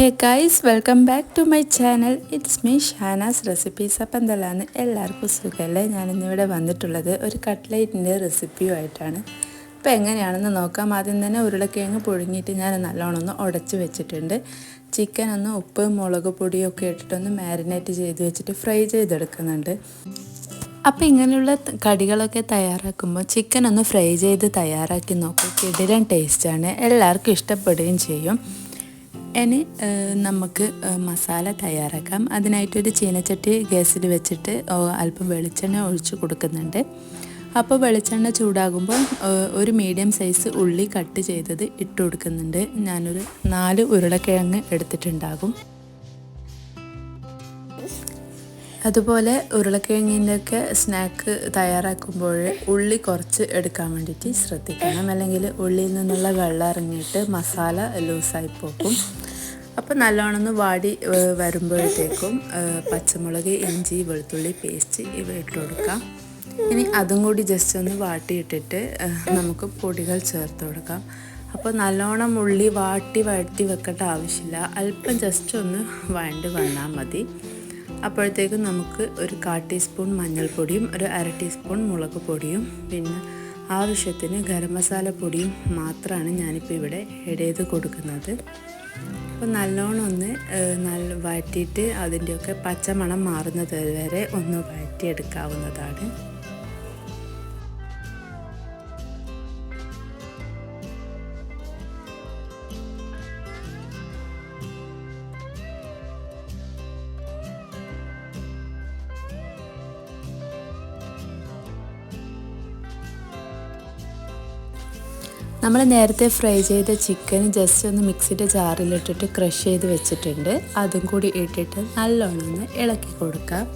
Hey guys welcome back to my channel it's me Shanas recipes appam എന്തെല്ലാമാണ് എല്ലാവർക്കും സുഖമല്ലേ ഞാനിന്നിവിടെ വന്നിട്ടുള്ളത് ഒരു കട്ട്ലൈറ്റിന്റെ റെസിപ്പിയുമായിട്ടാണ് അപ്പോൾ എങ്ങനെയാണെന്ന് നോക്കാം. ആദ്യം തന്നെ ഉരുളക്കിഴങ്ങ് പുഴുങ്ങിയിട്ട് ഞാൻ നല്ലോണം ഒന്ന് ഉടച്ച് വെച്ചിട്ടുണ്ട്. ചിക്കൻ ഒന്ന് ഉപ്പ് മുളക് പൊടിയൊക്കെ ഇട്ടിട്ടൊന്ന് മാരിനേറ്റ് ചെയ്ത് വെച്ചിട്ട് ഫ്രൈ ചെയ്തെടുക്കുന്നുണ്ട്. അപ്പോൾ ഇങ്ങനെയുള്ള കടികളൊക്കെ തയ്യാറാക്കുമ്പോൾ ചിക്കൻ ഒന്ന് ഫ്രൈ ചെയ്ത് തയ്യാറാക്കി നോക്കും. കിടിലൻ ടേസ്റ്റാണ് എല്ലാവർക്കും ഇഷ്ടപ്പെടുകയും ചെയ്യും. ഇനി നമുക്ക് മസാല തയ്യാറാക്കാം. അതിനായിട്ടൊരു ചീനച്ചട്ടി ഗ്യാസിൽ വെച്ചിട്ട് അല്പം വെളിച്ചെണ്ണ ഒഴിച്ച് കൊടുക്കുന്നുണ്ട്. അപ്പോൾ വെളിച്ചെണ്ണ ചൂടാകുമ്പോൾ ഒരു മീഡിയം സൈസ് ഉള്ളി കട്ട് ചെയ്തത് ഇട്ട് കൊടുക്കുന്നുണ്ട്. ഞാനൊരു നാല് ഉരുളക്കിഴങ്ങ് എടുത്തിട്ടുണ്ടാകും. അതുപോലെ ഉരുളക്കിഴങ്ങിന്റെയൊക്കെ സ്നാക്ക് തയ്യാറാക്കുമ്പോൾ ഉള്ളി കുറച്ച് എടുക്കാൻ വേണ്ടിയിട്ട് ശ്രദ്ധിക്കണം. അല്ലെങ്കിൽ ഉള്ളിയിൽ നിന്നുള്ള വെള്ളം ഇറങ്ങിയിട്ട് മസാല ലൂസായി പോകും. അപ്പോൾ നല്ലോണം ഒന്ന് വാടി വരുമ്പോഴത്തേക്കും പച്ചമുളക് ഇഞ്ചി വെളുത്തുള്ളി പേസ്റ്റ് ഇവ ഇട്ട് കൊടുക്കാം. ഇനി അതും കൂടി ജസ്റ്റ് ഒന്ന് വാട്ടിയിട്ടിട്ട് നമുക്ക് പൊടികൾ ചേർത്ത് കൊടുക്കാം. അപ്പോൾ നല്ലോണം ഉള്ളി വാട്ടി വഴറ്റി വെക്കേണ്ട ആവശ്യമില്ല. അല്പം ജസ്റ്റ് ഒന്ന് വഴണ്ട് വന്നാൽ മതി. അപ്പോഴത്തേക്കും നമുക്ക് ഒരു കാ ടീസ്പൂൺ മഞ്ഞൾപ്പൊടിയും ഒരു അര ടീസ്പൂൺ മുളക് പൊടിയും പിന്നെ ആവശ്യത്തിന് ഗരം മസാല പൊടിയും മാത്രമാണ് ഞാനിപ്പോൾ ഇവിടെ ഇടയത് കൊടുക്കുന്നത്. അപ്പോൾ നല്ലോണം ഒന്ന് നല്ല വഴറ്റിയിട്ട് അതിന്റെയൊക്കെ പച്ചമണം മാറുന്നത് വരെ ഒന്ന് വഴറ്റിയെടുക്കാവുന്നതാണ്. നമ്മൾ നേരത്തെ ഫ്രൈ ചെയ്ത ചിക്കൻ ജസ്റ്റ് ഒന്ന് മിക്സിയുടെ ജാറിലിട്ടിട്ട് ക്രഷ് ചെയ്ത് വെച്ചിട്ടുണ്ട്. അതും കൂടി ഇട്ടിട്ട് നല്ലോണം ഒന്ന് ഇളക്കി കൊടുക്കാം.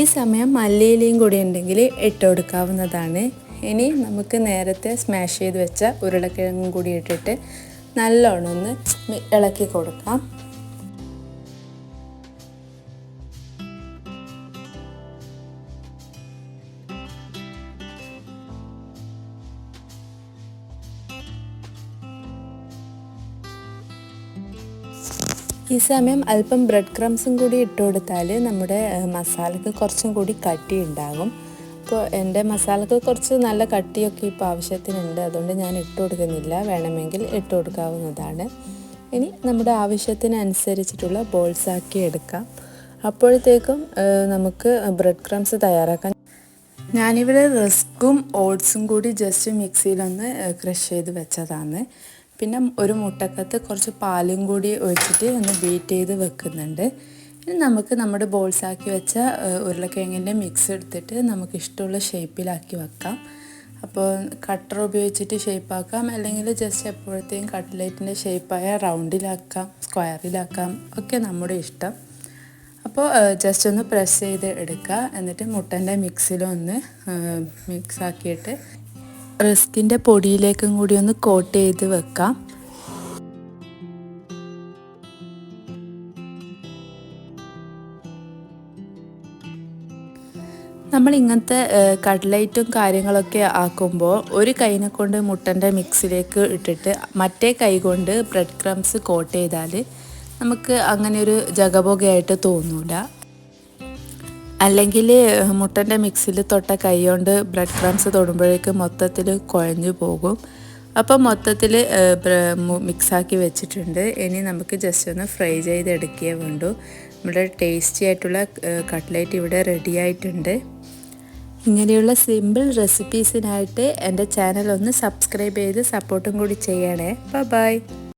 ഈ സമയം മല്ലിയിലയും കൂടി ഉണ്ടെങ്കിൽ ഇട്ട് കൊടുക്കാവുന്നതാണ്. ഇനി നമുക്ക് നേരത്തെ സ്മാഷ് ചെയ്ത് വെച്ച ഉരുളക്കിഴങ്ങും കൂടി ഇട്ടിട്ട് നല്ലോണം ഒന്ന് ഇളക്കി കൊടുക്കാം. ഈ സമയം അല്പം ബ്രെഡ് ക്രംസും കൂടി ഇട്ട് കൊടുത്താൽ നമ്മുടെ മസാലക്ക് കുറച്ചും കൂടി കട്ടി ഉണ്ടാകും. എന്റെ മസാലക്ക് കുറച്ച് നല്ല കട്ടിയൊക്കെ ഇപ്പോൾ ആവശ്യത്തിനുണ്ട്. അതുകൊണ്ട് ഞാൻ ഇട്ട് കൊടുക്കുന്നില്ല. വേണമെങ്കിൽ ഇട്ട് കൊടുക്കാവുന്നതാണ്. ഇനി നമ്മുടെ ആവശ്യത്തിനനുസരിച്ചിട്ടുള്ള ബോൾസ് ആക്കി എടുക്കാം. അപ്പോഴത്തേക്കും നമുക്ക് ബ്രെഡ് ക്രംസ് തയ്യാറാക്കാൻ ഞാനിവിടെ റിസ്ക്കും ഓട്സും കൂടി ജസ്റ്റ് മിക്സിയിലൊന്ന് ക്രഷ് ചെയ്ത് വെച്ചതാണ്. പിന്നെ ഒരു മുട്ടക്കത്ത് കുറച്ച് പാലും കൂടി ഒഴിച്ചിട്ട് ഒന്ന് ബീറ്റ് ചെയ്ത് വെക്കുന്നുണ്ട്. നമുക്ക് നമ്മുടെ ബോൾസാക്കി വെച്ച ഉരുളക്കിഴങ്ങിന്റെ മിക്സ് എടുത്തിട്ട് നമുക്ക് ഇഷ്ടമുള്ള ഷേപ്പിലാക്കി വെക്കാം. അപ്പോൾ കട്ടർ ഉപയോഗിച്ചിട്ട് ഷേപ്പാക്കാം അല്ലെങ്കിൽ ജസ്റ്റ് എപ്പോഴത്തെയും കട്ട്ലേറ്റിന്റെ ഷേപ്പായ റൗണ്ടിലാക്കാം സ്ക്വയറിലാക്കാം ഒക്കെ നമ്മുടെ ഇഷ്ടം. അപ്പോൾ ജസ്റ്റ് ഒന്ന് പ്രസ് ചെയ്ത് എടുക്കുക. എന്നിട്ട് മുട്ടന്റെ മിക്സിലൊന്ന് മിക്സാക്കിയിട്ട് റിസ്കിന്റെ പൊടിയിലേക്കും കൂടി ഒന്ന് കോട്ട് ചെയ്ത് വെക്കാം. നമ്മൾ ഇങ്ങനത്തെ കട്ട്ലൈറ്റും കാര്യങ്ങളൊക്കെ ആക്കുമ്പോൾ ഒരു കൈനെ കൊണ്ട് മുട്ടന്റെ മിക്സിലേക്ക് ഇട്ടിട്ട് മറ്റേ കൈ കൊണ്ട് ബ്രെഡ് ക്രംസ് കോട്ട് ചെയ്താൽ നമുക്ക് അങ്ങനെ ഒരു ജഗബോഗയായിട്ട് തോന്നൂല. അല്ലെങ്കിൽ മുട്ടന്റെ മിക്സിൽ തൊട്ട കൈ കൊണ്ട് ബ്രെഡ് ക്രംസ് തൊടുമ്പോഴേക്ക് മൊത്തത്തിൽ കുഴഞ്ഞു പോകും. അപ്പോൾ മൊത്തത്തിൽ മിക്സാക്കി വെച്ചിട്ടുണ്ട്. ഇനി നമുക്ക് ജസ്റ്റ് ഒന്ന് ഫ്രൈ ചെയ്തെടുക്കുകയേ വേണ്ടൂ. നമ്മുടെ ടേസ്റ്റി ആയിട്ടുള്ള കട്ട്ലേറ്റ് ഇവിടെ റെഡി ആയിട്ടുണ്ട്. ഇങ്ങനെയുള്ള സിമ്പിൾ റെസിപ്പീസിനായിട്ട് എന്റെ ചാനൽ ഒന്ന് സബ്സ്ക്രൈബ് ചെയ്ത് സപ്പോർട്ടും കൂടി ചെയ്യണേ. ബൈ